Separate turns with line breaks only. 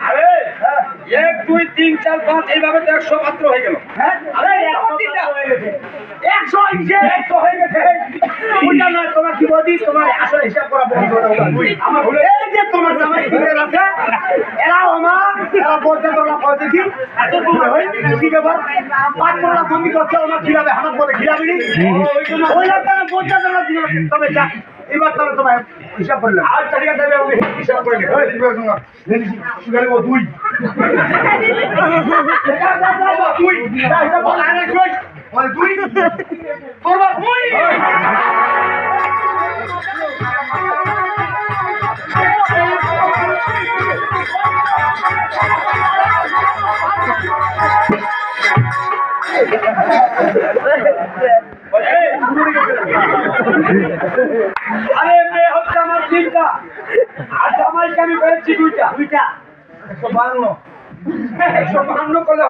আরে এক দুই তিন চার পাঁচ এইভাবে তো একশো মাত্র হয়ে গেল
হ্যাঁ? আরে একশো। একশো হয়ে গেছে। ওইটা নয়, তোমার কি বলি, তোমার আসলে হিসাব করা বন্ধ। আমার ভুলে- এই যে তোমার জামাই কিনে রাখে, এরাও আমার, এরা বলতে তোমরা বলতে কি? এত তোমার কি ব্যাপার? পাঁচ তোমরা বন্দি করছ, আমার খিলাবে, হামাক বলে খিলাবি নি? ওই লোকটা বলতে তোমরা তবে যা, এবার তাহলে তোমার হিসাব আচ্ছা ঠিক আছে আমি আমাকে হিসাব করে নিই। এই, দিবে শোনো। দেখি, সুগারে ও দুই যা, হিসাব কর, আয় না, দুই। বলে দুই করবা দুই
আরে মেয়ে হচ্ছে আমার তিনটা। আর জামাইকে আমি পেয়েছি দুইটা।
দুইটা। একশো বান্ন।
একশো বান্ন করলে